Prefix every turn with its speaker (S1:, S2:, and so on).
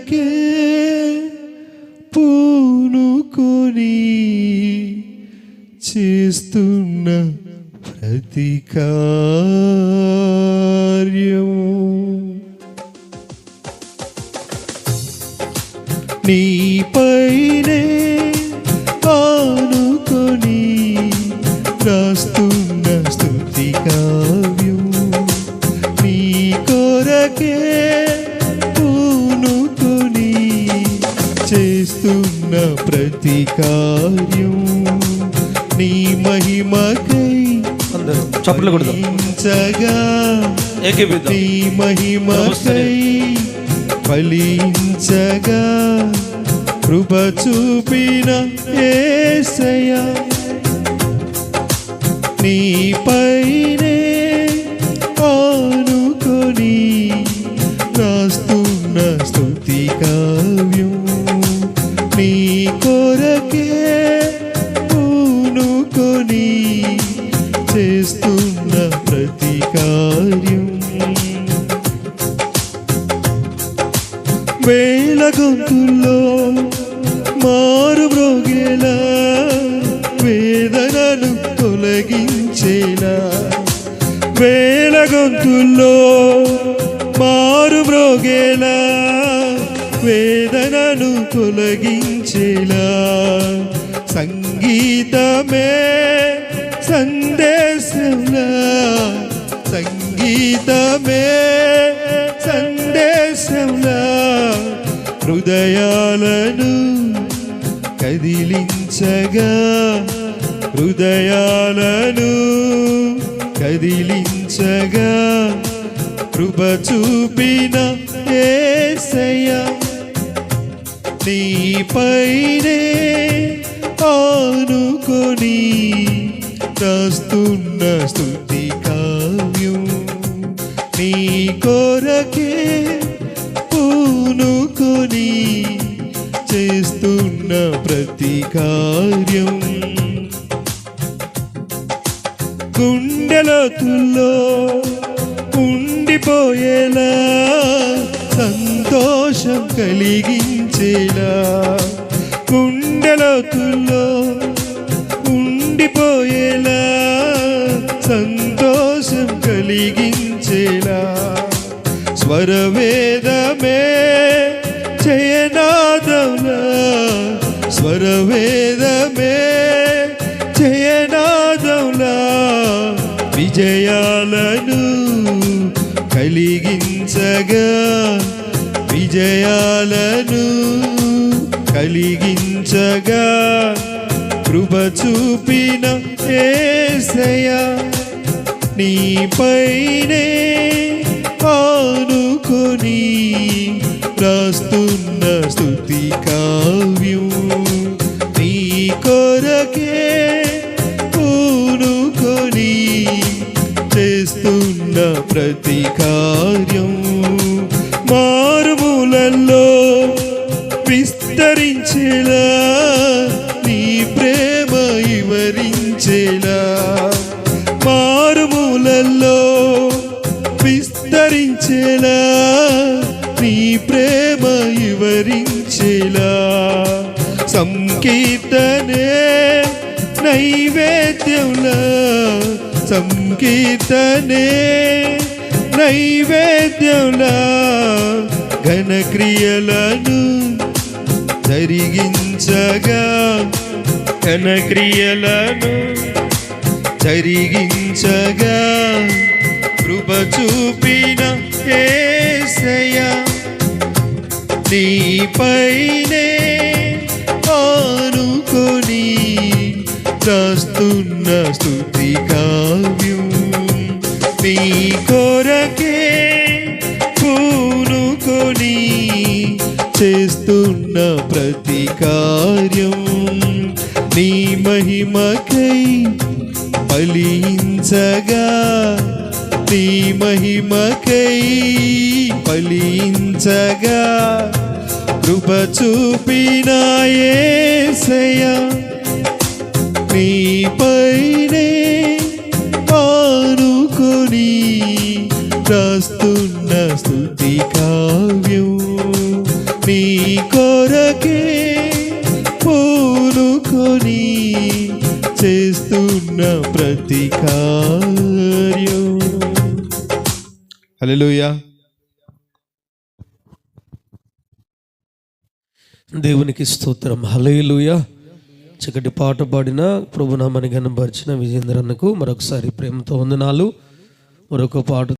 S1: కొరకే పూనుకొని చేస్తున్న ప్రతి కార్యము. నీపైనే ఆనుకొని రాస్తున్న చేస్తున్న ప్రతి కార్యం నీ మహిమకై
S2: అందరూ చప్పట్లు కొడదాం.
S1: నీ మహిమకై ఫలించగా కృప చూపిన ఏసయ్యా నీపైనే వేళ గొంతుల్లో మారు బ్రోగేలా వేదనలు తొలగించేలా. వేళ గొంతుల్లో మారు బ్రోగేలా వేదనను తొలగించేలా. సంగీతమే సందేశంలా. సంగీతమే హృదయాలను కదిలించగా హృదయాలను కదిలించగా కృప చూపిన ఏసయ్యా నీపైనే ఆనుకొని రాస్తున్న స్థుతి కావ్యం నీ కొరకే పూనుకొని చేస్తున్న ప్రతి కార్యం. గుండెలోతుల్లో ఉండిపోయేలా సంతోషం కలిగించేలా. గుండెలోతుల్లో స్వరవేదమే జయనాదములా స్వరవేదమే జయనాదములా విజయాలను కలిగించగా విజయాలను కలిగించగా కృప చూపిన ఏసయ్యా నీపైనే ఆనుకొని రాస్తున్న స్థుతి కావ్యం నీ కొరకే పూనుకొని చేస్తున్న ప్రతి కార్యం మారుమూలల్లో విస్తరించేలా నీ ప్రే వివరించేలా నీ ప్రేమ వివరించేలా. సంకీర్తనే నైవేద్యంలా. సంకీర్తనే నైవేద్యంలా. ఘనక్రియలను జరిగించగా ఘనక్రియలను జరిగించగా కృప చూపిన ఏసయ్యా. నీపైనే ఆనుకొని రాస్తున్న స్థుతి కావ్యం నీ కొరకే పూనుకొని చేస్తున్న ప్రతి కార్యం నీ మహిమకై ఫలించగా నీ మహిమకై ఫలించగా కృప చూపిన యేసయ్యా నీపైనే పానుకొని రాస్తున్న స్థుతి కావ్యం నీ కొరకే పూనుకొని చేస్తున్న ప్రతి కార్యం. హల్లెలూయా.
S2: దేవునికి స్తోత్రం. హలేలుయ చక్కటి పాట పాడిన ప్రభునామని గనపరిచిన విజేంద్రన్నకు మరొకసారి ప్రేమతో వందనాలు. మరొక పాట